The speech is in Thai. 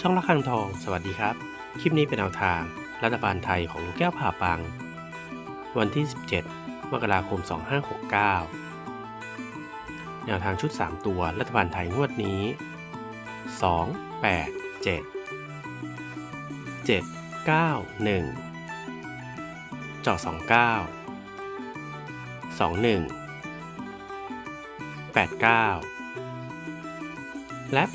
ช่องละคังทอง สวัสดีครับ คลิปนี้เป็นแนวทาง รัฐบาลไทยของลูกแก้วผ่าปัง วันที่ 17 มกราคม 2569 แนวทางชุด 3 ตัว รัฐบาลไทยงวดนี้ 2 8 7 7 9 1 จอ29 21 89 และ 81